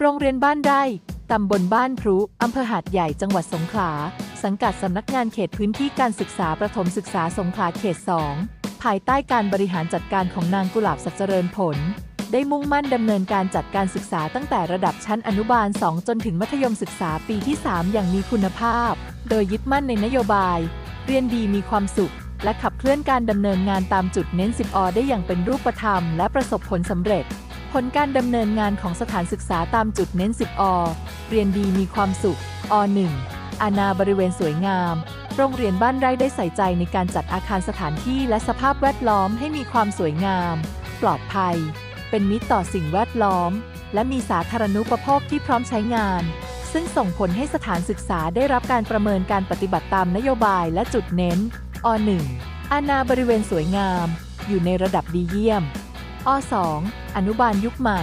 โรงเรียนบ้านไร่ตำบลบ้านพรุอำเภอหาดใหญ่จังหวัดสงขลา สังกัดสำนักงานเขตพื้นที่การศึกษาประถมศึกษาสงขลาเขต 2 ภายใต้การบริหารจัดการของนางกุหลาบสัจเจริญผล ได้มุ่งมั่นดำเนินการจัดการศึกษาตั้งแต่ระดับชั้นอนุบาล 2 จนถึงมัธยมศึกษาปีที่ 3 อย่างมีคุณภาพ โดยยึดมั่นในนโยบาย เรียนดีมีความสุข และขับเคลื่อนการดำเนินงานตามจุดเน้น10อได้อย่างเป็นรูปธรรม และประสบผลสำเร็จ ผลการดำเนินงานของสถานศึกษาตามจุดเน้น 10 อ เรียนดีมีความสุข อ 1 อาณาบริเวณสวยงาม โรงเรียนบ้านไร่ได้ใส่ใจในการจัดอาคารสถานที่และสภาพแวดล้อมให้มีความสวยงาม ปลอดภัย เป็นมิตรต่อสิ่งแวดล้อม และมีสาธารณูปโภคที่พร้อมใช้งาน ซึ่งส่งผลให้สถานศึกษาได้รับการประเมินการปฏิบัติตามนโยบายและจุดเน้น อ 1 อาณาบริเวณสวยงาม อยู่ในระดับดีเยี่ยม อ2อนุบาลยุคใหม่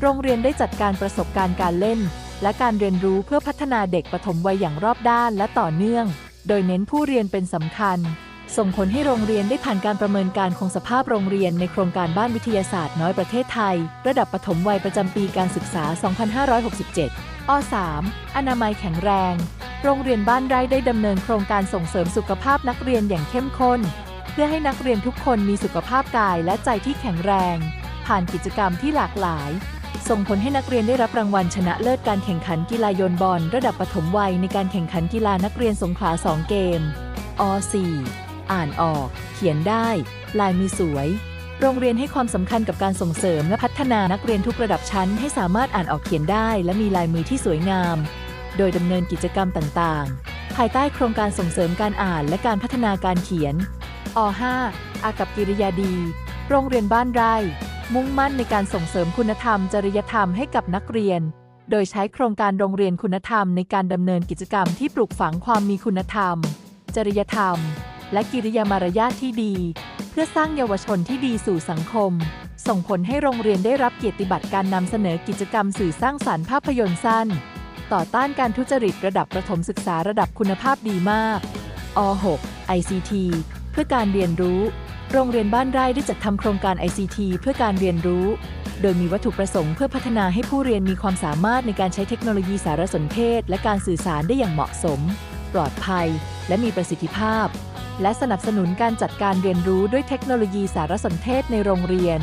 โรงเรียนได้จัดการประสบการณ์การเล่น และการเรียนรู้เพื่อพัฒนาเด็กปฐมวัยอย่างรอบด้านและต่อเนื่อง โดยเน้นผู้เรียนเป็นสำคัญ ส่งผลให้โรงเรียนได้ผ่านการประเมินการคงสภาพโรงเรียนในโครงการบ้านวิทยาศาสตร์น้อยประเทศไทย ระดับปฐมวัยประจำปีการศึกษา 2567อ3อนามัยแข็งแรง โรงเรียนบ้านไร่ได้ดำเนินโครงการส่งเสริมสุขภาพนักเรียนอย่างเข้มข้น พื่อให้นักเรียนทุกคนมีสุขภาพกายและใจที่แข็งแรง ผ่านกิจกรรมที่หลากหลาย ส่งผลให้นักเรียนได้รับรางวัลชนะเลิศการแข่งขันกีฬาโยนบอลระดับปฐมวัยในการแข่งขันกีฬานักเรียนสงขลา2เกมอ4อ่านออก เขียนได้ ลายมือสวย โรงเรียนให้ความสำคัญกับการส่งเสริมและพัฒนานักเรียนทุกระดับชั้น ให้สามารถอ่านออกเขียนได้ และมีลายมือที่สวยงาม โดยดำเนินกิจกรรมต่างๆ ภายใต้โครงการส่งเสริมการอ่านและการพัฒนาการเขียน อ5อากับกิริยาดี โรงเรียนบ้านไร่ มุ่งมั่นในการส่งเสริมคุณธรรมจริยธรรมให้กับนักเรียน โดยใช้โครงการโรงเรียนคุณธรรมในการดำเนินกิจกรรมที่ปลูกฝังความมีคุณธรรม จริยธรรม และกิริยามารยาทที่ดี เพื่อสร้างเยาวชนที่ดีสู่สังคม ส่งผลให้โรงเรียนได้รับเกียรติบัตรการนำเสนอกิจกรรมสื่อสร้างสารรค์ภาพยนตร์สั้น ต่อต้านการทุจริตระดับประถมศึกษาระดับคุณภาพดีมากอ6 ICT พื่อการเรียนรู้ โรงเรียนบ้านไร่ได้จัดทำโครงการ ICT เพื่อการเรียนรู้ โดยมีวัตถุประสงค์เพื่อพัฒนาให้ผู้เรียนมีความสามารถในการใช้เทคโนโลยีสารสนเทศ และการสื่อสารได้อย่างเหมาะสม ปลอดภัย และมีประสิทธิภาพ และสนับสนุนการจัดการเรียนรู้ด้วยเทคโนโลยีสารสนเทศในโรงเรียน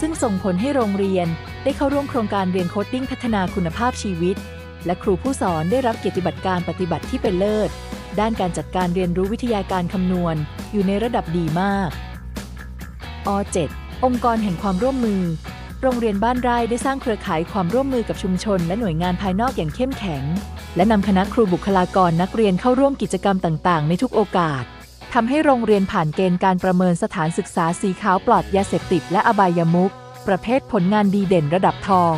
ซึ่งส่งผลให้โรงเรียน ได้เข้าร่วมโครงการเรียนโคดดิ้งพัฒนาคุณภาพชีวิต และครูผู้สอนได้รับเกียรติบัตรการปฏิบัติที่เป็นเลิศ ด้านการจัดการเรียนรู้วิทยาการคำนวณ อยู่ในระดับดีมากอ7องค์กรแห่งความร่วมมือ โรงเรียนบ้านไร่ได้สร้างเครือข่ายความร่วมมือกับชุมชน และหน่วยงานภายนอกอย่างเข้มแข็ง และนำคณะครูบุคลากรนักเรียนเข้าร่วมกิจกรรมต่างๆ ในทุกโอกาสทำให้โรงเรียนผ่านเกณฑ์การประเมินสถานศึกษาสีขาวปลอดยาเสพติดและอบายามุขประเภทผลงานดีเด่นระดับทอง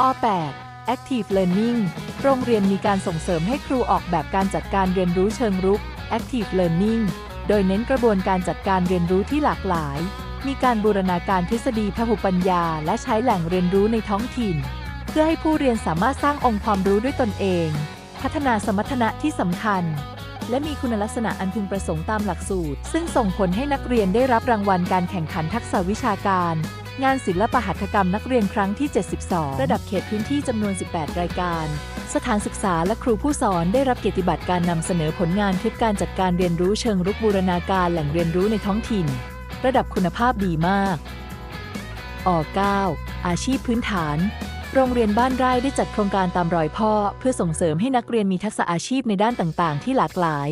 อ8 Active Learning โรงเรียนมีการส่งเสริมให้ครูออกแบบการจัดการเรียนรู้เชิงรุก Active Learning โดยเน้นกระบวนการจัดการเรียนรู้ที่หลากหลาย มีการบูรณาการทฤษฎีพหุปัญญา และใช้แหล่งเรียนรู้ในท้องถิ่น เพื่อให้ผู้เรียนสามารถสร้างองค์ความรู้ด้วยตนเอง พัฒนาสมรรถนะที่สำคัญ และมีคุณลักษณะอันพึงประสงค์ตามหลักสูตร ซึ่งส่งผลให้นักเรียนได้รับรางวัลการแข่งขันทักษะวิชาการ งานศิลปหัตถกรรมนักเรียนครั้งที่ 72 ระดับเขตพื้นที่จำนวน 18 รายการ สถานศึกษาและครูผู้สอนได้รับเกียรติบัตรการนำเสนอผลงานคลิปการจัดการเรียนรู้เชิงรุกบูรณาการแหล่งเรียนรู้ในท้องถิ่น ระดับคุณภาพดีมาก อ 9 อาชีพพื้นฐาน โรงเรียนบ้านไร่ได้จัดโครงการตามรอยพ่อ เพื่อส่งเสริมให้นักเรียนมีทักษะอาชีพในด้านต่างๆ ที่หลากหลาย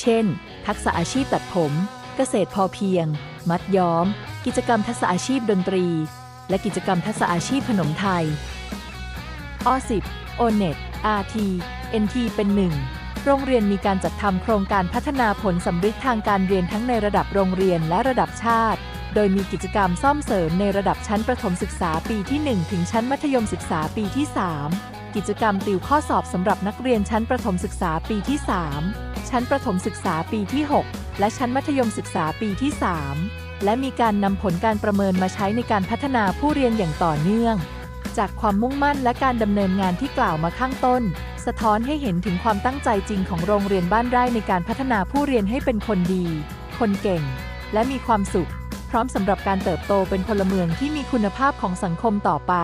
เช่น ทักษะอาชีพตัดผม เกษตรพอเพียง มัดย้อม กิจกรรมทักษะอาชีพดนตรี และกิจกรรมทักษะอาชีพขนมไทยอ10 ONET RT NT เป็นหนึ่งโรงเรียนมีการจัดทำโครงการพัฒนาผลสำฤทธิ์ทางการเรียนทั้งในระดับโรงเรียนและระดับชาติ โดยมีกิจกรรมซ่อมเสริมในระดับชั้นประถมศึกษาปีที่ 1 ถึงชั้นมัธยมศึกษาปีที่ 3 กิจกรรมติวข้อสอบสำหรับนักเรียนชั้นประถมศึกษาปีที่ 3 ชั้นประถมศึกษาปีที่ 6 และชั้นมัธยมศึกษาปีที่ 3 และมีการนำผลการประเมินมาใช้ในการพัฒนาผู้เรียนอย่างต่อเนื่อง จากความมุ่งมั่นและการดำเนินงานที่กล่าวมาข้างต้น สะท้อนให้เห็นถึงความตั้งใจจริงของโรงเรียนบ้านไร่ในการพัฒนาผู้เรียนให้เป็นคนดี คนเก่ง และมีความสุข พร้อมสำหรับการเติบโตเป็นพลเมืองที่มีคุณภาพของสังคมต่อไป